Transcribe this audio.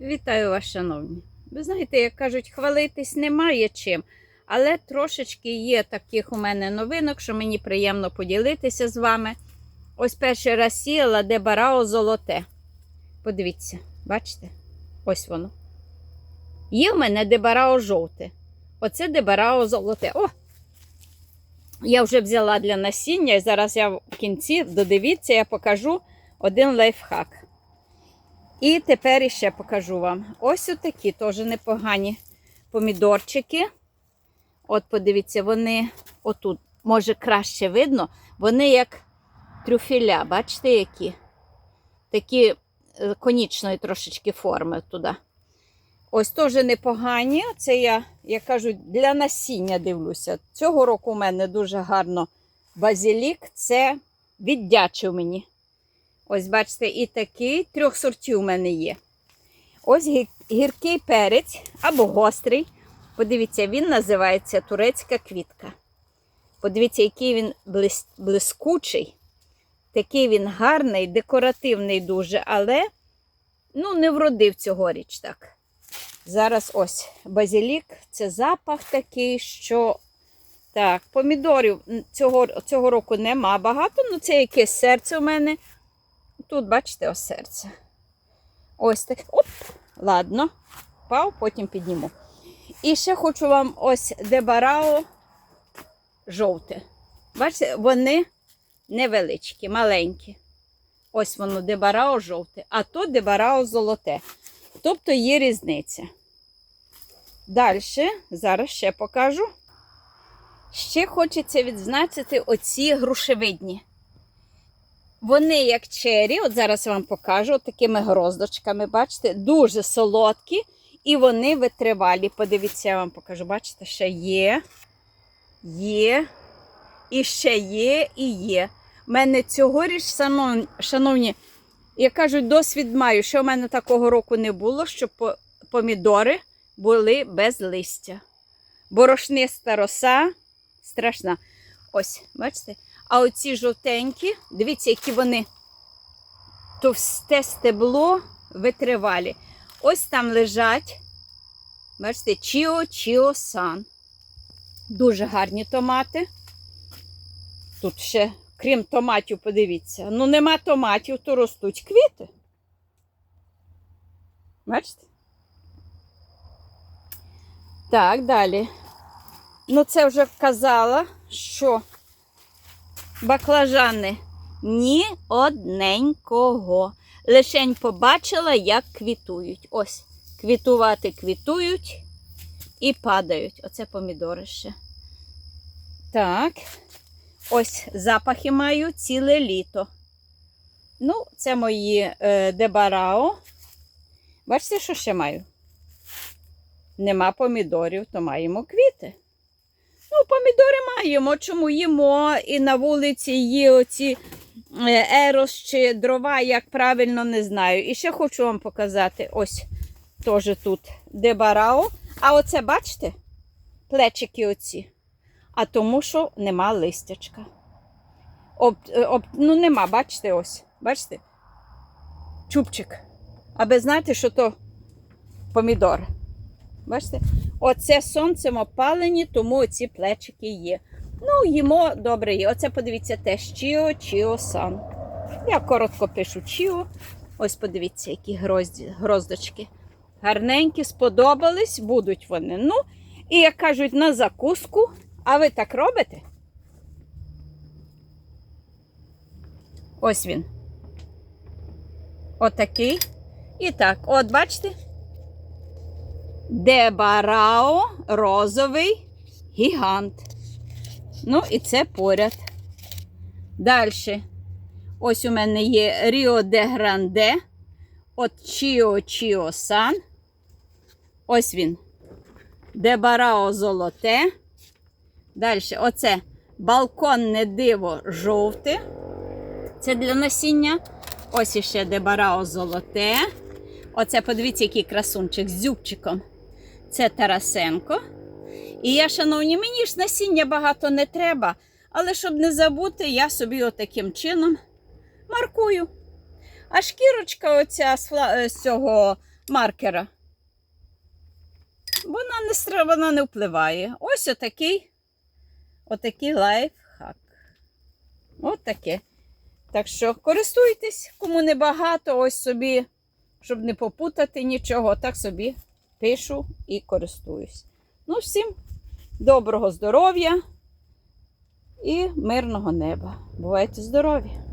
Вітаю вас, шановні. Ви знаєте, як кажуть, хвалитись немає чим, але трошечки є таких у мене новинок, що мені приємно поділитися з вами. Ось перший раз сіяла дебарао золоте. Подивіться, бачите? Ось воно. Є в мене дебарао жовте. Оце дебарао золоте. О! Я вже взяла для насіння, і зараз я в кінці додивіться, я покажу один лайфхак. І тепер іще покажу вам. Ось такі теж непогані помідорчики. От, подивіться, вони отут, може, краще видно, вони як трюфеля, бачите, які? Такі е, конічної трошечки форми туди. Ось теж непогані. Це я, як кажуть, для насіння дивлюся. Цього року у мене дуже гарно базилік. Це віддячив мені. Ось, бачите, і такий трьох сортів у мене є. Ось гі- гіркий перець або гострий. Подивіться, він називається турецька квітка. Подивіться, який він блис- блискучий. Такий він гарний, декоративний дуже, але ну, не вродив цьогоріч так. Зараз ось базилік, це запах такий, що. Так, помідорів цього, цього року нема багато, ну це якесь серце у мене. Тут, бачите, ось серце. Ось так. Оп, ладно. Пав, потім підніму. І ще хочу вам ось дебарао жовте. Бачите, вони невеличкі, маленькі. Ось воно дебарао жовте, а то дебарао золоте. Тобто є різниця. Далі, зараз ще покажу. Ще хочеться відзначити оці грушевидні. Вони, як чері, от зараз я вам покажу, от такими гроздочками, бачите, дуже солодкі і вони витривалі. Подивіться, я вам покажу. Бачите, ще є, є, і ще є, і є. У мене цьогоріч, шанов- шановні, як кажуть, досвід маю, що в мене такого року не було, щоб помідори були без листя. Борошниста роса страшна. Ось, бачите? А оці жовтенькі, дивіться, які вони товсте стебло витривалі. Ось там лежать, бачите, Чіо Чіо Сан. Дуже гарні томати. Тут ще, крім томатів, подивіться. Ну, нема томатів, то ростуть квіти. Бачите? Так, далі. Ну, це вже казала, що баклажани ні одненького. Лишень побачила, як квітують. Ось, квітувати квітують і падають. Оце помідори ще. Так. Ось запахи маю ціле літо. Ну, це мої е, дебарао. Бачите, що ще маю? Нема помідорів, то маємо квіти. Ну, помідори маємо, чому їмо, і на вулиці є оці ерос чи дрова, як правильно не знаю. І ще хочу вам показати ось теж тут дебарао. А оце, бачите, плечики оці. А тому, що нема листячка. Об, е, об, ну, нема, бачите, ось. Бачите? Чубчик. Аби знаєте, що то помідор. Бачите? Оце сонцем опалені, тому оці плечики є. Ну, їмо добре є. Оце подивіться теж Чіо, Чіо сан. Я коротко пишу Чіо. Ось подивіться, які грозді, гроздочки. Гарненькі, сподобались, будуть вони. Ну, і як кажуть, на закуску. А ви так робите? Ось він. Отакий. І так, от бачите? Дебарао розовий гігант. Ну, і це поряд. Далі. Ось у мене є Ріо де Гранде. От Чіо Чіо Сан. Ось він. Дебарао золоте. Далі, оце балконне диво жовте. Це для насіння. Ось іще дебарао золоте. Оце подивіться, який красунчик з зюбчиком. Це Тарасенко. І я, шановні, мені ж насіння багато не треба. Але щоб не забути, я собі отаким чином маркую. А шкірочка оця з, е, цього маркера. Вона не, вона не впливає. Ось отакий, отакий лайфхак. От таке. Так що користуйтесь, кому не багато, ось собі, щоб не попутати нічого, так собі пишу і користуюсь. Ну, всім доброго здоров'я і мирного неба. Бувайте здорові!